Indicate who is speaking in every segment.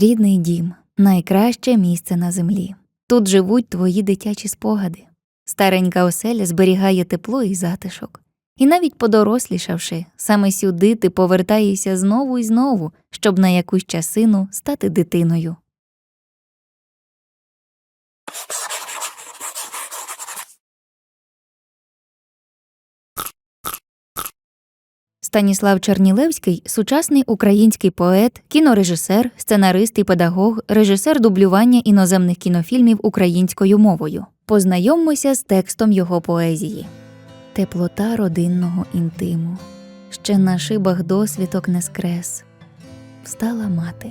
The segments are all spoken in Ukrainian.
Speaker 1: Рідний дім найкраще місце на землі. Тут живуть твої дитячі спогади. Старенька оселя зберігає тепло і затишок. І навіть подорослішавши, саме сюди ти повертаєшся знову і знову, щоб на якусь часину стати дитиною. Станіслав Чернілевський сучасний український поет, кінорежисер, сценарист і педагог, режисер дублювання іноземних кінофільмів українською мовою. Познайомимося з текстом його поезії. Теплота родинного інтиму. Ще на шибах досвідок не скрес. Встала мати,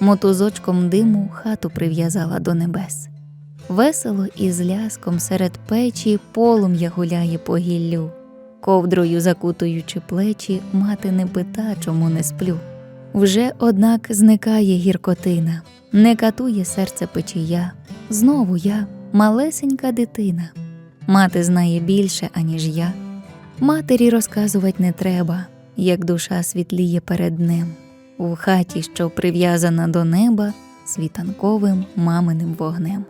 Speaker 1: мотузочком диму хату прив'язала до небес. Весело і з ляском серед печі полум'я гуляє по гіллю. Ковдрою закутуючи плечі, мати не пита, чому не сплю. Вже, однак, зникає гіркотина, не катує серце печія. Знову я малесенька дитина. Мати знає більше, аніж я. Матері розказувати не треба, як душа світліє перед днем. У хаті, що прив'язана до неба, світанковим маминим вогнем.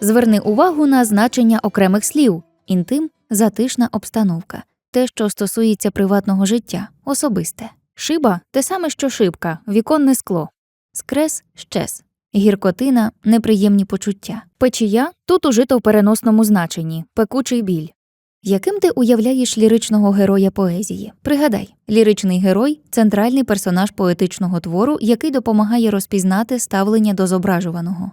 Speaker 1: Зверни увагу на значення окремих слів інтим, затишна обстановка, те, що стосується приватного життя, особисте. Шиба те саме, що шибка, віконне скло. Скрес щез. Гіркотина неприємні почуття. Печія тут ужито в переносному значенні, пекучий біль. Яким ти уявляєш ліричного героя поезії? Пригадай, ліричний герой центральний персонаж поетичного твору, який допомагає розпізнати ставлення до зображуваного.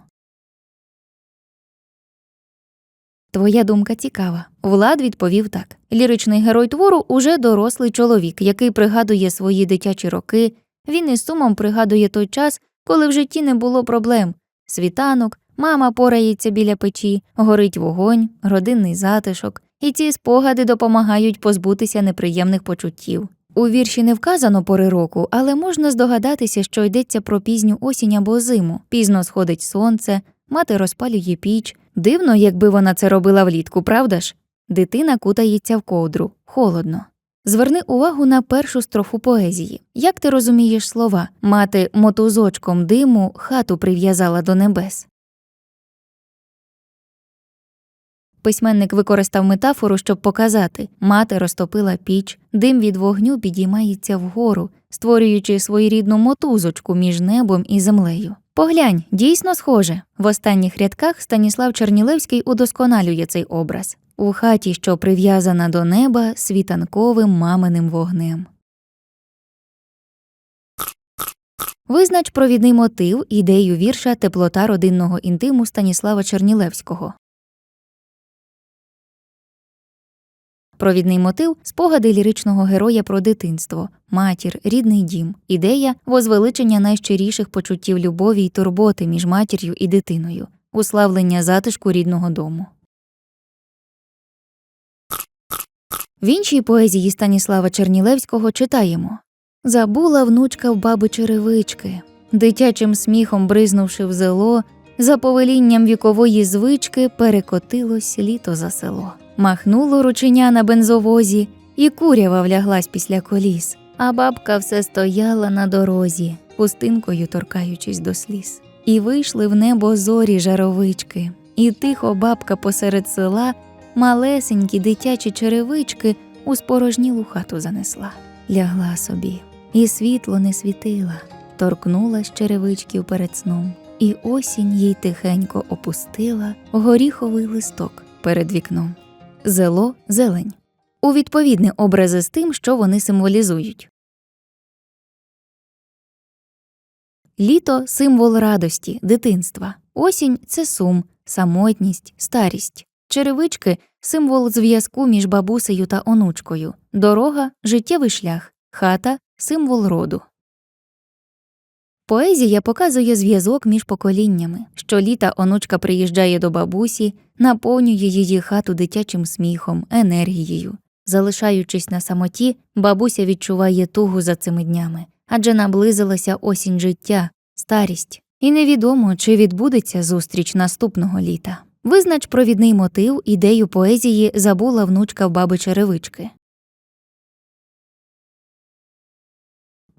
Speaker 1: Твоя думка цікава. Влад відповів так: ліричний герой твору уже дорослий чоловік, який пригадує свої дитячі роки. Він із сумом пригадує той час, коли в житті не було проблем. Світанок, мама порається біля печі, горить вогонь, родинний затишок, і ці спогади допомагають позбутися неприємних почуттів. У вірші не вказано пори року, але можна здогадатися, що йдеться про пізню осінь або зиму. Пізно сходить сонце, мати розпалює піч. Дивно, якби вона це робила влітку, правда ж? Дитина кутається в ковдру, холодно. Зверни увагу на першу строфу поезії. Як ти розумієш слова мати мотузочком диму хату прив'язала до небес? Письменник використав метафору, щоб показати мати розтопила піч, дим від вогню підіймається вгору, створюючи своєрідну мотузочку між небом і землею. Поглянь, дійсно схоже. В останніх рядках Станіслав Чернілевський удосконалює цей образ у хаті, що прив'язана до неба світанковим маминим вогнем. Визнач провідний мотив, ідею вірша Теплота родинного інтиму Станіслава Чернілевського. Провідний мотив спогади ліричного героя про дитинство, матір, рідний дім, ідея возвеличення найщиріших почуттів любові й турботи між матір'ю і дитиною, уславлення затишку рідного дому. В іншій поезії Станіслава Чернілевського читаємо. Забула внучка в баби черевички, дитячим сміхом бризнувши в зело, за повелінням вікової звички перекотилось літо за село. Махнуло рученя на бензовозі, і курява вляглась після коліс, а бабка все стояла на дорозі, пустинкою торкаючись до сліз. І вийшли в небо зорі жаровички, і тихо бабка посеред села малесенькі дитячі черевички у спорожнілу хату занесла, лягла собі, і світло не світила, торкнулась черевичків перед сном, і осінь їй тихенько опустила горіховий листок перед вікном. Зело зелень. У відповідні образи з тим, що вони символізують. Літо символ радості, дитинства. Осінь це сум, самотність, старість. Черевички символ зв'язку між бабусею та онучкою, дорога життєвий шлях, хата символ роду. Поезія показує зв'язок між поколіннями. Щоліта онучка приїжджає до бабусі, наповнює її хату дитячим сміхом, енергією. Залишаючись на самоті, бабуся відчуває тугу за цими днями, адже наблизилася осінь життя, старість, і невідомо, чи відбудеться зустріч наступного літа. Визнач провідний мотив, ідею поезії забула внучка в баби черевички.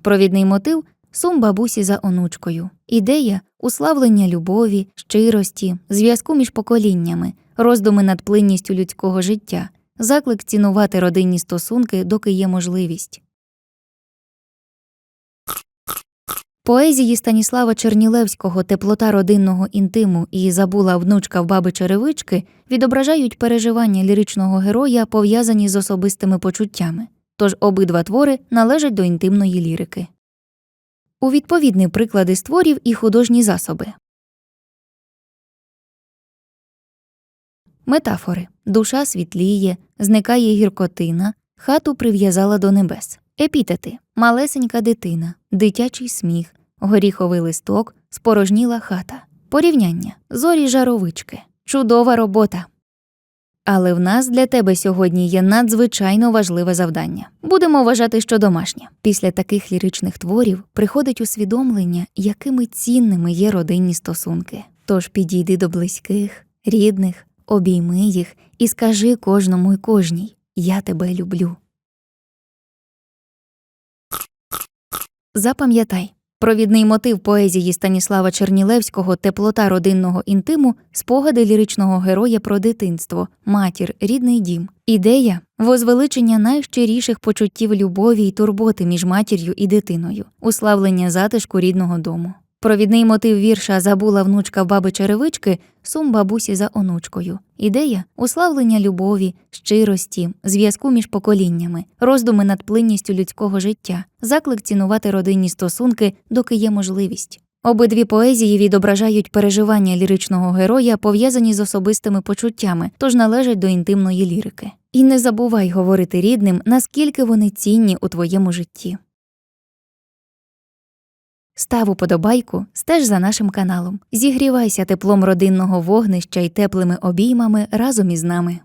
Speaker 1: Провідний мотив сум бабусі за онучкою. Ідея уславлення любові, щирості, зв'язку між поколіннями, роздуми над плинністю людського життя, заклик цінувати родинні стосунки, доки є можливість. Поезії Станіслава Чернілевського Теплота родинного інтиму і забула внучка в баби черевички відображають переживання ліричного героя, пов'язані з особистими почуттями, тож обидва твори належать до інтимної лірики. У відповідні приклади створів і художні засоби. Метафори душа світліє, зникає гіркотина, хату прив'язала до небес. Епітети малесенька дитина, дитячий сміх, горіховий листок, спорожніла хата. Порівняння зорі жаровички, чудова робота. Але в нас для тебе сьогодні є надзвичайно важливе завдання. Будемо вважати, що домашнє. Після таких ліричних творів приходить усвідомлення, якими цінними є родинні стосунки. Тож підійди до близьких, рідних, обійми їх і скажи кожному й кожній Я тебе люблю. Запам'ятай, провідний мотив поезії Станіслава Чернілевського Теплота родинного інтиму спогади ліричного героя про дитинство, матір, рідний дім. Ідея возвеличення найщиріших почуттів любові й турботи між матір'ю і дитиною, уславлення затишку рідного дому. Провідний мотив вірша Забула внучка баби черевички сум бабусі за онучкою. Ідея уславлення любові, щирості, зв'язку між поколіннями, роздуми над плинністю людського життя, заклик цінувати родинні стосунки, доки є можливість. Обидві поезії відображають переживання ліричного героя, пов'язані з особистими почуттями, тож належать до інтимної лірики. І не забувай говорити рідним, наскільки вони цінні у твоєму житті. Став уподобайку, стеж за нашим каналом. Зігрівайся теплом родинного вогнища й теплими обіймами разом із нами.